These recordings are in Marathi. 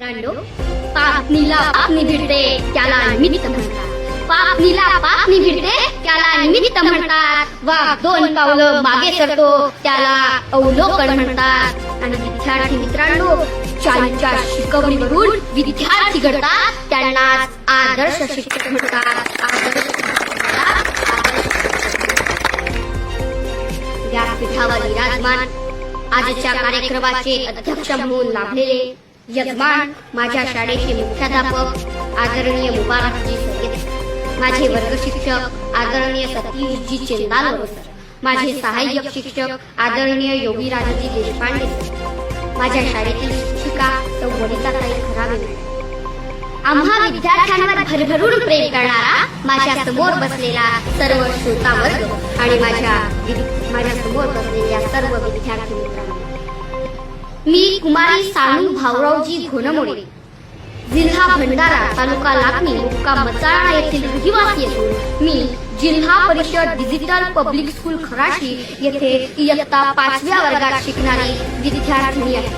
मित्रांनो पापणीला पापणी भिडते त्याला निमित्त म्हणतात. पापणीला पापणी भिडते त्याला निमित्त म्हणतात. वा दोन पावलं मागे सरतो त्याला अवलोकन म्हणतात. आणि विद्यार्थी मित्रांनो शाळेच्या शिकवणीवरून विद्यार्थी घडतात त्यांना आदर्श शिक्षक म्हणतात. आदर्श व्यासपीठावर विराजमान आजच्या कार्यक्रमाचे अध्यक्ष म्हणून लाभलेले यजमान माझ्या शाळेचे मुख्याध्यापक आदरणीय मुबारकजी सय्यद माझे वर्ग शिक्षक आदरणीय सतीशजी चेंदाल सर. माझे सहाय्यक शिक्षक आदरणीय योगीराजजी देशपांडे माझ्या शाळेतील शिक्षिका सौ वनिताताई खरावे. आम्हा विद्यार्थ्यांवर भरभरून प्रेम करणारा माझ्यासमोर बसलेला सर्व श्रोता वर्ग आणि माझ्या माझ्यासमोर बसलेल्या सर्व विद्यार्थी मित्रांना. मी कुमारी सानू भाऊरावजी घोणमोडे जिल्हा भंडारा तालुका लाखनी मुक्काम मचाळा येथील रहिवासी असून मी जिल्हा परिषद डिजिटल पब्लिक स्कूल खराशी येथे इयत्ता पाचव्या वर्गात शिकणारी विद्यार्थिनी आहे.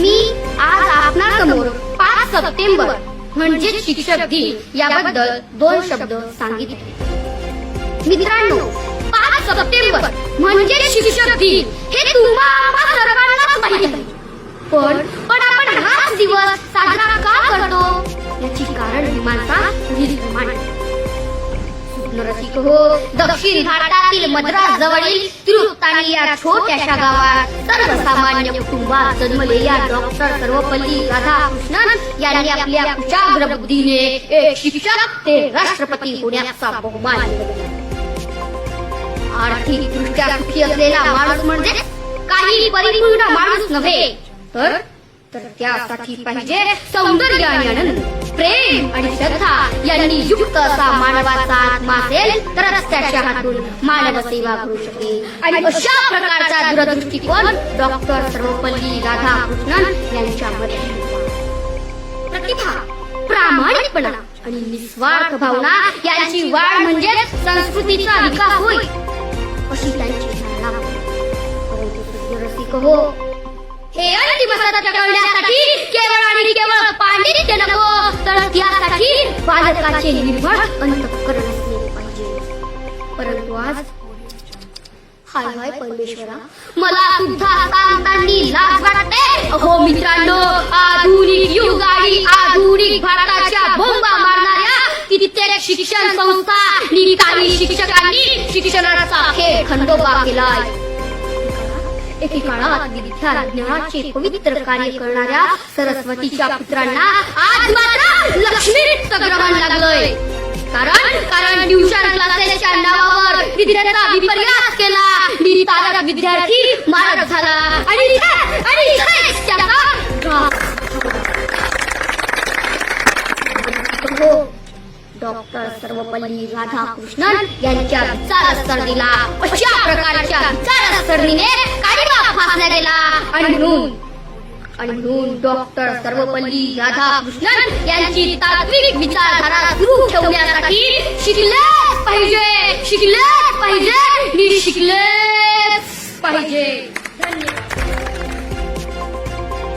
मी आज आपणासमोर पाच सप्टेंबर म्हणजे शिक्षक दिन याबद्दल दोन शब्द सांगितले. मित्रांनो पाच सप्टेंबर म्हणजे शिक्षक दिन. हे तुम्हा सर्वांना सर्वांनाच माहिती पण पण आपण हाच दिवस साजरा का करतो? याची कारण मीमांसा पुढीलप्रमाणे रसिक हो दक्षिण भारतातील मद्रास जवळील तिरुत्तानी या छोट्याशा गावात सर्वसामान्य कुटुंबात जन्मलेल्या डॉक्टर सर्वपल्ली राधाकृष्णन यांनी आपल्या कुशाग्र बुद्धीने एक शिक्षक ते राष्ट्रपती होण्याचा बहुमान. आर्थिक दृष्ट्या सुखी असलेला माणूस म्हणजे काही परिपूर्ण माणूस नव्हे. तर? तर त्यासाठी पाहिजे सौंदर्य आणि आनंद प्रेम आणि श्रद्धा. यांनी युक्त असा मानवाचा आत्मा असेल तरच त्याच्या हातून मानव सेवा करू शकेल. आणि अशा प्रकारचा दूरदृष्टिकोन डॉक्टर सर्वपल्ली राधाकृष्णन यांच्या मध्ये प्रतिभा प्रामाणिकपणा आणि निस्वार्थ भावना यांची वाढ म्हणजे संस्कृतीचा विकास होईल अशी त्यांची कहो हे अंतिम सत्य कळण्यासाठी केवळ आणि केवळ पांडित्य नको तर त्यासाठी बालकाचे निर्भळ अंतःकरण असले पाहिजे. परंतु आज हाय हाय परमेश्वरा मला सुद्धा सांगताना लाज वाटते. हो मित्रांनो आधुनिक युग आणि आधुनिक भारताच्या बोंबा मारणाऱ्या कित्येक शिक्षण संस्था आणि शिक्षकांनी शिक्षणाचा खेळ खंडोबा केलाय. एके काळात विद्याज्ञानाचे पवित्र कार्य करणाऱ्या सरस्वतीच्या पुत्रांना आज मात्र लक्ष्मी ग्रहण लागलंय. कारण कारण ट्युशन क्लासेसच्या नावावर विद्यार्थ्याचा विपर्यास केला. नितारक विद्यार्थी मारक झाला. आणि आणि हो डॉक्टर सर्वपल्ली राधाकृष्णन यांच्या विचारसरणीला अशा प्रकारच्या विचारसरणीने फासला गेला आणि म्हणून आणि म्हणून डॉक्टर सर्वपल्ली राधाकृष्णन यांची तात्विक विचारधारा सुरू ठेवण्यासाठी शिकलेच पाहिजे. शिकलेच पाहिजे. मी शिकलेच पाहिजे.